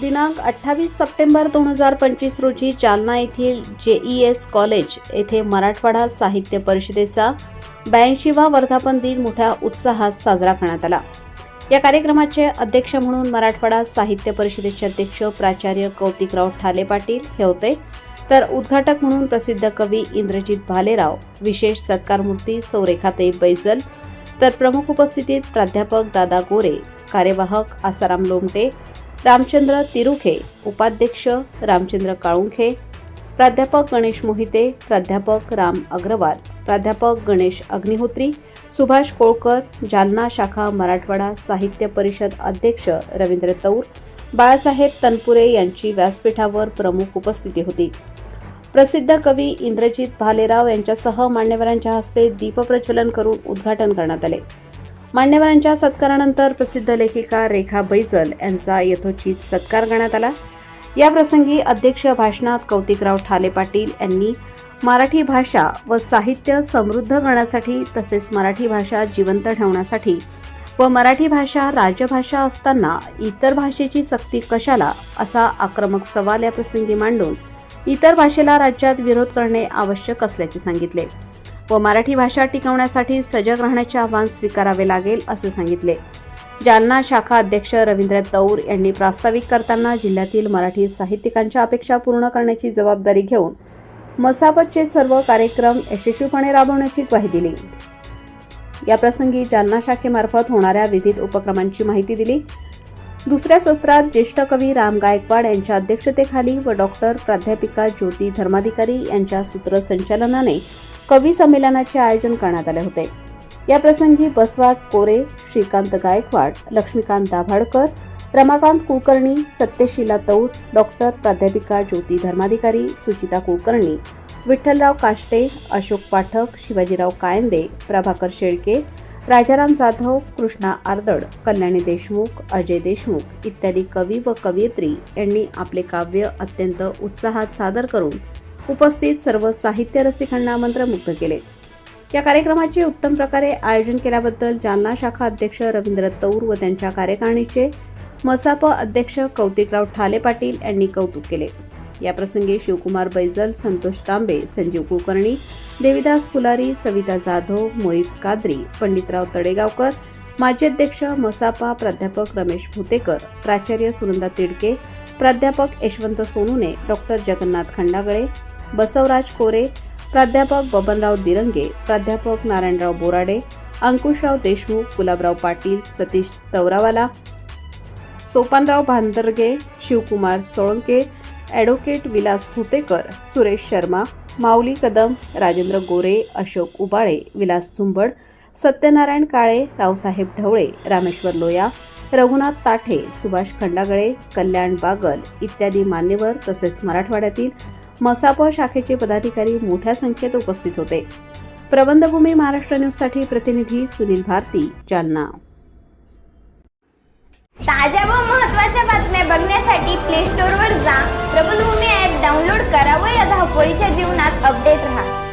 दिनांक अठ्ठावीस सप्टेंबर दोन हजार पंचवीस रोजी जालना येथील जेई एस कॉलेज येथे मराठवाडा साहित्य परिषदेचा ब्याऐंशीवा वर्धापन दिन मोठ्या उत्साहात साजरा करण्यात आला. या कार्यक्रमाचे अध्यक्ष म्हणून मराठवाडा साहित्य परिषदेचे अध्यक्ष प्राचार्य कौतिकराव ठाले पाटील हे होते. तर उद्घाटक म्हणून प्रसिद्ध कवी इंद्रजित भालेराव विशेष सत्कारमूर्ती सौरेखाताई बैजल तर प्रमुख उपस्थितीत प्राध्यापक दादा गोरे कार्यवाहक आसाराम लोमटे रामचंद्र तिरुखे उपाध्यक्ष रामचंद्र काळुंखे प्राध्यापक गणेश मोहिते प्राध्यापक राम अग्रवाल प्राध्यापक गणेश अग्निहोत्री सुभाष कोळकर जालना शाखा मराठवाडा साहित्य परिषद अध्यक्ष रवींद्र तौर बाळासाहेब तनपुरे यांची व्यासपीठावर प्रमुख उपस्थिती होती. प्रसिद्ध कवी इंद्रजित भालेराव यांच्यासह मान्यवरांच्या हस्ते दीपप्रज्वलन करून उद्घाटन करण्यात आले. मान्यवरांच्या सत्कारानंतर प्रसिद्ध लेखिका रेखा बैजल यांचा यथोचित सत्कार करण्यात आला. या प्रसंगी अध्यक्ष भाषणात कौतिकराव ठाले पाटील यांनी मराठी भाषा व साहित्य समृद्ध करण्यासाठी तसेच मराठी भाषा जिवंत ठेवण्यासाठी व मराठी भाषा राजभाषा असताना इतर भाषेची सक्ती कशाला असा आक्रमक सवाल या प्रसंगी मांडून इतर भाषेला राज्यात विरोध करणे आवश्यक असल्याचे सांगितले. व मराठी भाषा टिकवण्यासाठी सजग राहण्याचे आवाहन स्वीकारावे लागेल असे सांगितले. जालना शाखा अध्यक्ष रवींद्र तौर यांनी प्रास्ताविक करताना जिल्ह्यातील मराठी साहित्यिकांच्या अपेक्षा पूर्ण करण्याची जबाबदारी घेऊन मसापतचे सर्व कार्यक्रम यशस्वीपणे राबवण्याची ग्वाही दिली. या प्रसंगी जालना शाखेमार्फत होणाऱ्या विविध उपक्रमांची माहिती दिली. दुसऱ्या सत्रात ज्येष्ठ कवी राम गायकवाड यांच्या अध्यक्षतेखाली व डॉक्टर प्राध्यापिका ज्योती धर्माधिकारी यांच्या सूत्रसंचालनाने कवी संमेलनाचे आयोजन करण्यात आले होते. या प्रसंगी बसवाज कोरे श्रीकांत गायकवाड लक्ष्मीकांत दाभाडकर रमाकांत कुलकर्णी सत्यशीला तौर डॉक्टर प्राध्यापिका ज्योती धर्माधिकारी सुचिता कुलकर्णी विठ्ठलराव काष्टे अशोक पाठक शिवाजीराव कायंदे प्रभाकर शेळके राजाराम जाधव कृष्णा आर्दड कल्याणी देशमुख अजय देशमुख इत्यादी कवी व कवयित्री यांनी आपले काव्य अत्यंत उत्साहात सादर करून उपस्थित सर्व साहित्य रसिकांना मंत्रमुग्ध केले. या कार्यक्रमाचे उत्तम प्रकारे आयोजन केल्याबद्दल जालना शाखा अध्यक्ष रवींद्र तौर व त्यांच्या कार्यकारिणीचे मसाप अध्यक्ष कौतिकराव ठाले पाटील यांनी कौतुक केले. याप्रसंगी शिवकुमार बैजल संतोष तांबे संजीव कुलकर्णी देविदास फुलारी सविता जाधव मोईब कादरी पंडितराव तडेगावकर माजी अध्यक्ष मसापा प्राध्यापक रमेश भुतेकर प्राचार्य सुनंदा तिडके प्राध्यापक यशवंत सोनूने डॉक्टर जगन्नाथ खंडागळे बसवराज कोरे प्राध्यापक बबनराव दिरंगे प्राध्यापक नारायणराव बोराडे अंकुशराव देशमुख गुलाबराव पाटील सतीश तवरावाला सोपानराव भांदरगे शिवकुमार सोळंके ॲडव्होकेट विलास हुतेकर सुरेश शर्मा माऊली कदम राजेंद्र गोरे अशोक उबाळे विलास झुंबड सत्यनारायण काळे रावसाहेब ढवळे रामेश्वर लोया रघुनाथ ताठे सुभाष खंडागळे कल्याण बागल इत्यादी मान्यवर तसेच मराठवाड्यातील मसाप शाखेचे पदाधिकारी मोठ्या संख्येत उपस्थित होते. प्रबंधभूमी महाराष्ट्र न्यूजसाठी प्रतिनिधी सुनील भारती जालना. ताज्या व महत्त्वाच्या बातम्या बघण्यासाठी प्ले स्टोअरवर जा. प्रबलभूमी ॲप डाउनलोड करा व या धावपळीच्या जीवनात अपडेट राहा.